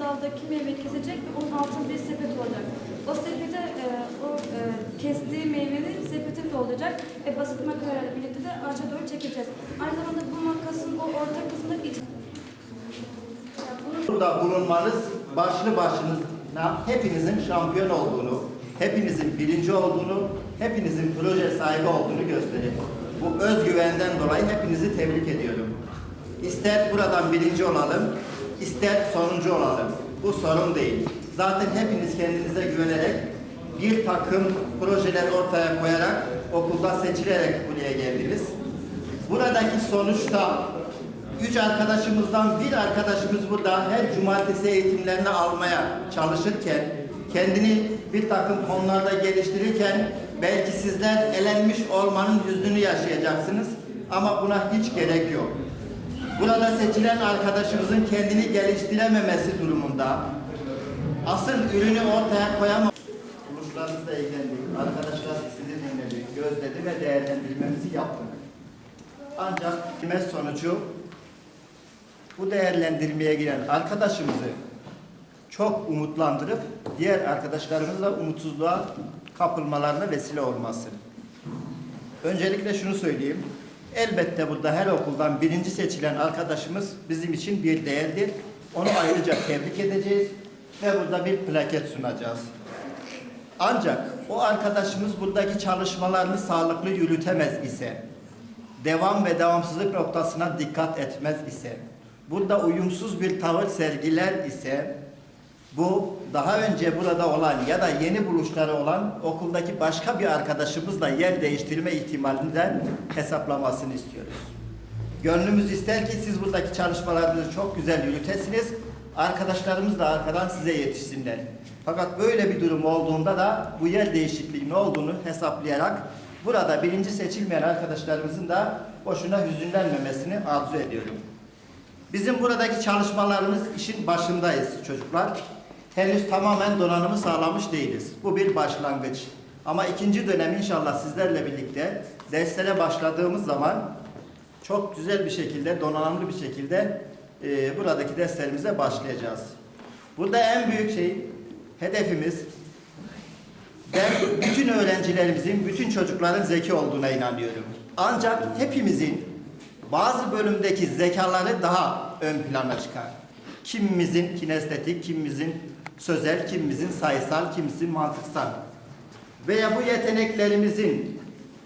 daldaki meyveyi kesecek ve onun altında bir sepet olacak. O sepete e, o e, kestiği meyveyi sepete dolduracak ve basit makarayla birlikte de ağaca doğru çekeceğiz. Aynı zamanda bu makasın o orta kısmında iç... Burada bulunmanız başlı başına hepinizin şampiyon olduğunu, hepinizin birinci olduğunu, hepinizin proje sahibi olduğunu gösterir. Bu özgüvenden dolayı hepinizi tebrik ediyorum. İster buradan birinci olalım, ister sonuncu olalım. Bu sorun değil. Zaten hepiniz kendinize güvenerek bir takım projeler ortaya koyarak okulda seçilerek buraya geldiniz. Buradaki sonuçta üç arkadaşımızdan bir arkadaşımız burada her cumartesi eğitimlerini almaya çalışırken, kendini bir takım konularda geliştirirken belki sizler elenmiş olmanın hüznünü yaşayacaksınız ama buna hiç gerek yok. Burada seçilen arkadaşımızın kendini geliştirememesi durumunda asıl ürünü ortaya koyamam. Buluşlarınızla ilgilendik. Arkadaşlar sizi dinledi, gözledi ve değerlendirmemizi yaptık. Ancak hizmet sonucu bu değerlendirmeye giren arkadaşımızı çok umutlandırıp diğer arkadaşlarımızla umutsuzluğa kapılmalarına vesile olmasın. Öncelikle şunu söyleyeyim. Elbette burada her okuldan birinci seçilen arkadaşımız bizim için bir değerdir. Onu ayrıca tebrik edeceğiz ve burada bir plaket sunacağız. Ancak o arkadaşımız buradaki çalışmalarını sağlıklı yürütemez ise, devam ve devamsızlık noktasına dikkat etmez ise, burada uyumsuz bir tavır sergiler ise, bu daha önce burada olan ya da yeni buluşları olan okuldaki başka bir arkadaşımızla yer değiştirme ihtimalinden hesaplamasını istiyoruz. Gönlümüz ister ki siz buradaki çalışmalarınızı çok güzel yürütesiniz, arkadaşlarımız da arkadan size yetişsinler. Fakat böyle bir durum olduğunda da bu yer değişikliğinin olduğunu hesaplayarak burada birinci seçilmeyen arkadaşlarımızın da boşuna hüzünlenmemesini arzu ediyorum. Bizim buradaki çalışmalarımız işin başındayız çocuklar. Henüz tamamen donanımı sağlamış değiliz. Bu bir başlangıç. Ama ikinci dönem inşallah sizlerle birlikte derslere başladığımız zaman çok güzel bir şekilde, donanımlı bir şekilde e, buradaki derslerimize başlayacağız. Burada en büyük şey, hedefimiz ben bütün öğrencilerimizin, bütün çocukların zeki olduğuna inanıyorum. Ancak hepimizin bazı bölümdeki zekaları daha ön plana çıkar. Kimimizin kinestetik, kimimizin sözel, kimimizin sayısal, kimimizin mantıksal. Veya bu yeteneklerimizin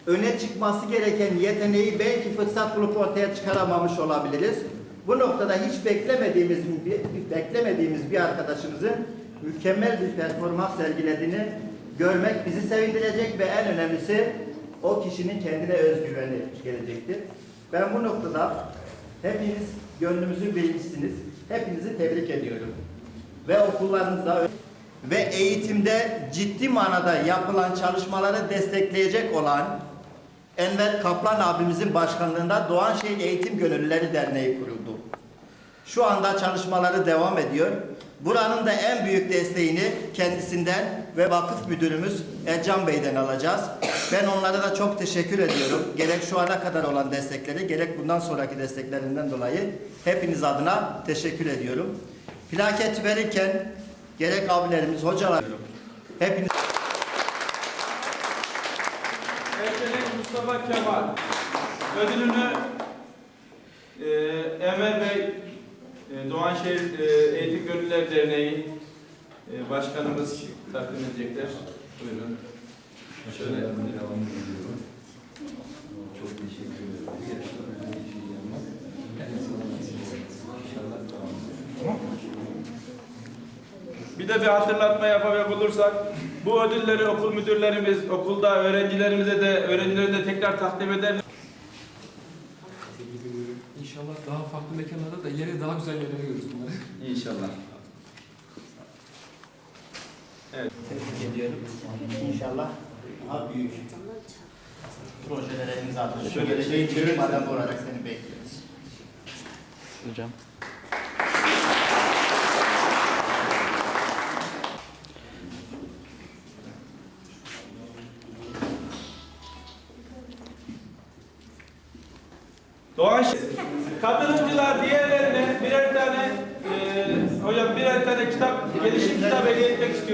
öne çıkması gereken yeteneği belki fırsat bulup ortaya çıkaramamış olabiliriz. Bu noktada hiç beklemediğimiz bir, beklemediğimiz bir arkadaşımızın mükemmel bir performans sergilediğini görmek bizi sevindirecek ve en önemlisi o kişinin kendine özgüveni gelecektir. Ben bu noktada hepiniz gönlümüzün birincisiniz. Hepinizi tebrik ediyorum. Ve okullarınızda ve eğitimde ciddi manada yapılan çalışmaları destekleyecek olan Enver Kaplan abimizin başkanlığında Doğanşehir Eğitim Gönüllüleri Derneği kuruldu. Şu anda çalışmaları devam ediyor. Buranın da en büyük desteğini kendisinden ve vakıf müdürümüz Ercan Bey'den alacağız. Ben onlara da çok teşekkür ediyorum. Gerek şu ana kadar olan destekleri, gerek bundan sonraki desteklerinden dolayı hepiniz adına teşekkür ediyorum. Plaket verirken gerek abilerimiz, hocalar, hepiniz Erçelik Mustafa Kemal ödülünü e, Enver Bey e, Doğanşehir e, Eğitim Gönüllüler Derneği e, Başkanımız takdim edecekler. Buyurun. Şöyle devam ediyorum. Çok teşekkür ederim. Gerçekten bir şey yapmak. İnşallah tamam. Bir de bir hatırlatma yapacak olursak bu ödülleri okul müdürlerimiz, okulda öğrencilerimize de öğrencilere de tekrar takdim eder. Tebrik ediyorum. İnşallah daha farklı mekanlarda da ileri daha güzel yerlere görürüz bunları. İnşallah. tebrik ediyorum. İnşallah daha büyük projelere imza atacak. Şöyle Geleceğin şey- bilim adamı olarak seni bekliyoruz. Hocam. Doğan Katılımcılar diğerlerine birer tane e, hocam birer tane tane kitap, gelişim kitabı hediye etmek istiyorum.